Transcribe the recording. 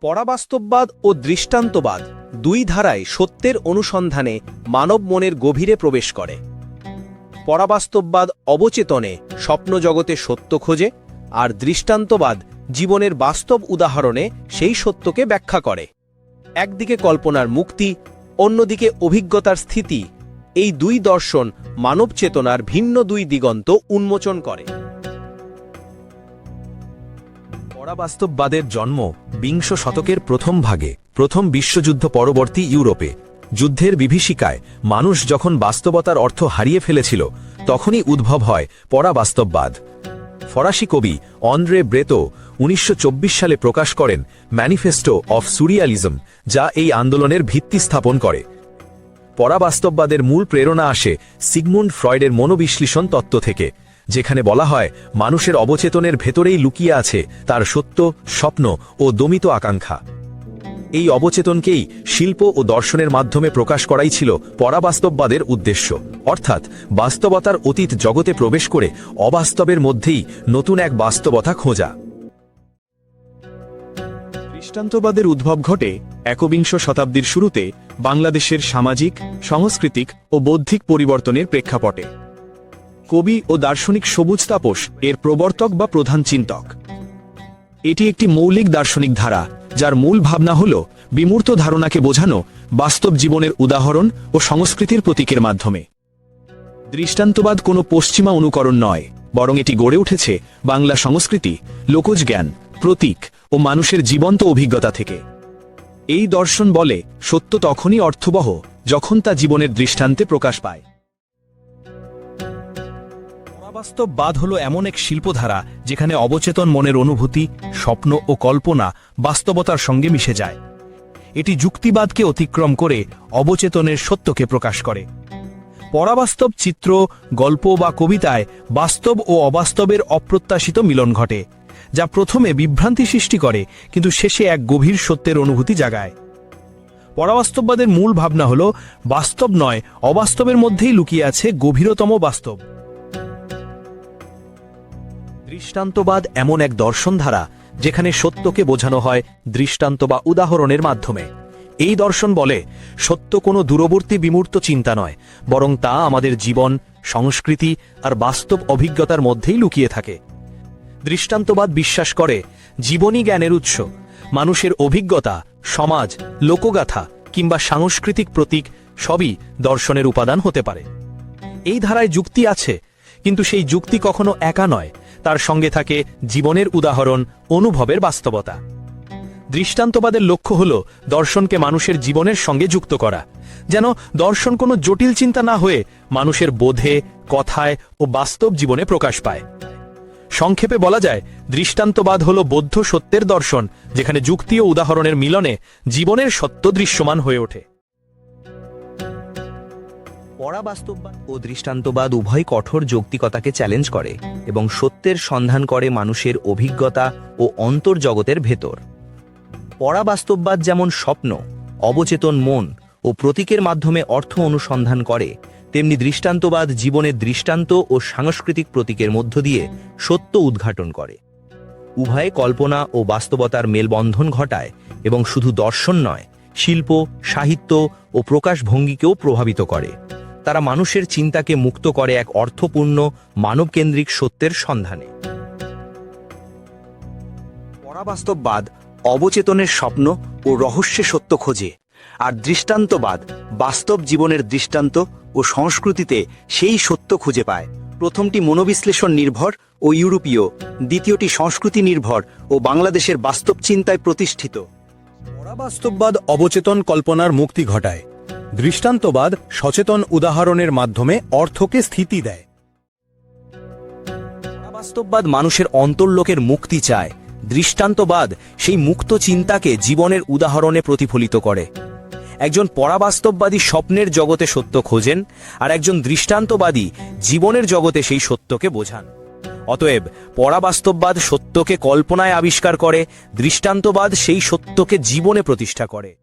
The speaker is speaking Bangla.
পরাবাস্তববাদ ও দৃষ্টান্তবাদ দুই ধারায় সত্যের অনুসন্ধানে মানব মনের গভীরে প্রবেশ করে। পরাবাস্তববাদ অবচেতনে স্বপ্ন জগতে সত্য খোঁজে আর দৃষ্টান্তবাদ জীবনের বাস্তব উদাহরণে সেই সত্যকে ব্যাখ্যা করে। একদিকে কল্পনার মুক্তি, অন্যদিকে অভিজ্ঞতার স্থিতি। এই দুই দর্শন মানব চেতনার ভিন্ন দুই দিগন্ত উন্মোচন করে। পরাবাস্তববাদের জন্ম বিংশ শতকের প্রথম ভাগে, প্রথম বিশ্বযুদ্ধ পরবর্তী ইউরোপে। যুদ্ধের বিভীষিকায় মানুষ যখন বাস্তবতার অর্থ হারিয়ে ফেলেছিল, তখনই উদ্ভব হয় পরাবাস্তববাদ। ফরাসি কবি অন্দ্রে ব্রেতো উনিশশো চব্বিশ সালে প্রকাশ করেন ম্যানিফেস্টো অফ সুরিয়ালিজম, যা এই আন্দোলনের ভিত্তি স্থাপন করে। পরাবাস্তববাদের মূল প্রেরণা আসে সিগমুন্ড ফ্রয়েডের মনোবিশ্লেষণ তত্ত্ব থেকে। যেখানে বলা হয়, মানুষের অবচেতনের ভেতরেই লুকিয়ে আছে তার সত্য, স্বপ্ন ও দমিত আকাঙ্ক্ষা। এই অবচেতনকেই শিল্প ও দর্শনের মাধ্যমে প্রকাশ করাই ছিল পরাবাস্তববাদের উদ্দেশ্য। অর্থাৎ, বাস্তবতার অতীত জগতে প্রবেশ করে অবাস্তবের মধ্যেই নতুন এক বাস্তবতা খোঁজা। দৃষ্টান্তবাদের উদ্ভব ঘটে একবিংশ শতাব্দীর শুরুতে বাংলাদেশের সামাজিক, সাংস্কৃতিক ও বৌদ্ধিক পরিবর্তনের প্রেক্ষাপটে। কবি ও দার্শনিক সবুজ তাপস এর প্রবর্তক বা প্রধান চিন্তক। এটি একটি মৌলিক দার্শনিক ধারা, যার মূল ভাবনা হল বিমূর্ত ধারণাকে বোঝানো, বাস্তব জীবনের উদাহরণ ও সংস্কৃতির প্রতীকের মাধ্যমে। দৃষ্টান্তবাদ কোনো পশ্চিমা অনুকরণ নয়, বরং এটি গড়ে উঠেছে বাংলা সংস্কৃতি লোকজ জ্ঞান প্রতীক ও মানুষের জীবন্ত অভিজ্ঞতা থেকে। এই দর্শন বলে সত্য তখনই অর্থবহ যখন তা জীবনের দৃষ্টান্তে প্রকাশ পায়। পরাবাস্তববাদ হল এমন এক শিল্পধারা যেখানে অবচেতন মনের অনুভূতি, স্বপ্ন ও কল্পনা বাস্তবতার সঙ্গে মিশে যায়। এটি যুক্তিবাদকে অতিক্রম করে অবচেতনের সত্যকে প্রকাশ করে। পরাবাস্তব চিত্র, গল্প বা কবিতায় বাস্তব ও অবাস্তবের অপ্রত্যাশিত মিলন ঘটে, যা প্রথমে বিভ্রান্তি সৃষ্টি করে, কিন্তু শেষে এক গভীর সত্যের অনুভূতি জাগায়। পরাবাস্তববাদের মূল ভাবনা হল, বাস্তব নয়, অবাস্তবের মধ্যেই লুকিয়ে আছে গভীরতম বাস্তব। দৃষ্টান্তবাদ এমন এক দর্শনধারা যেখানে সত্যকে বোঝানো হয় দৃষ্টান্ত বা উদাহরণের মাধ্যমে। এই দর্শন বলে, সত্য কোনো দূরবর্তী বিমূর্ত চিন্তা নয়, বরং তা আমাদের জীবন, সংস্কৃতি আর বাস্তব অভিজ্ঞতার মধ্যেই লুকিয়ে থাকে। দৃষ্টান্তবাদ বিশ্বাস করে জীবনী জ্ঞানের উৎস, মানুষের অভিজ্ঞতা, সমাজ, লোকগাথা কিংবা সাংস্কৃতিক প্রতীক সবই দর্শনের উপাদান হতে পারে। এই ধারায় যুক্তি আছে, কিন্তু সেই যুক্তি কখনো একা নয় তার সঙ্গে থাকে জীবনের উদাহরণ, অনুভবের বাস্তবতা। দৃষ্টান্তবাদের লক্ষ্য হল দর্শনকে মানুষের জীবনের সঙ্গে যুক্ত করা। যেন দর্শন কোনো জটিল চিন্তা না হয়ে মানুষের বোধে, কথায় ও বাস্তব জীবনে প্রকাশ পায়। সংক্ষেপে বলা যায়, দৃষ্টান্তবাদ হল বৌদ্ধ সত্যের দর্শন, যেখানে যুক্তি ও উদাহরণের মিলনে জীবনের সত্য দৃশ্যমান হয়ে ওঠে। পরাবাস্তববাদ ও দৃষ্টান্তবাদ উভয় কঠোর যৌক্তিকতাকে চ্যালেঞ্জ করে এবং সত্যের সন্ধান করে মানুষের অভিজ্ঞতা ও অন্তর্জগতের ভেতর। পরাবাস্তববাদ যেমন স্বপ্ন, অবচেতন মন ও প্রতীকের মাধ্যমে অর্থ অনুসন্ধান করে, তেমনি দৃষ্টান্তবাদ জীবনের দৃষ্টান্ত ও সাংস্কৃতিক প্রতীকের মধ্য দিয়ে সত্য উদ্ঘাটন করে। উভয়ে কল্পনা ও বাস্তবতার মেলবন্ধন ঘটায় এবং শুধু দর্শন নয়, শিল্প, সাহিত্য ও প্রকাশভঙ্গিকেও প্রভাবিত করে। তারা মানুষের চিন্তাকে মুক্ত করে এক অর্থপূর্ণ, মানবকেন্দ্রিক সত্যের সন্ধানে। পরাবাস্তববাদ অবচেতনের স্বপ্ন ও রহস্যে সত্য খোঁজে, আর দৃষ্টান্তবাদ বাস্তব জীবনের দৃষ্টান্ত ও সংস্কৃতিতে সেই সত্য খুঁজে পায়। প্রথমটি মনোবিশ্লেষণ নির্ভর ও ইউরোপীয়, দ্বিতীয়টি সংস্কৃতি নির্ভর ও বাংলাদেশের বাস্তব চিন্তায় প্রতিষ্ঠিত। পরাবাস্তববাদ অবচেতন কল্পনার মুক্তি ঘটায়। দৃষ্টান্তবাদ সচেতন উদাহরণের মাধ্যমে অর্থকে স্থিতি দেয়। পরাবাস্তববাদ মানুষের অন্তর্লোকের মুক্তি চায়। দৃষ্টান্তবাদ সেই মুক্ত চিন্তাকে জীবনের উদাহরণে প্রতিফলিত করে। একজন পরাবাস্তববাদী স্বপ্নের জগতে সত্য খোঁজেন আর একজন দৃষ্টান্তবাদী জীবনের জগতে সেই সত্যকে বোঝান। অতএব পরাবাস্তববাদ সত্যকে কল্পনায় আবিষ্কার করে, দৃষ্টান্তবাদ সেই সত্যকে জীবনে প্রতিষ্ঠা করে।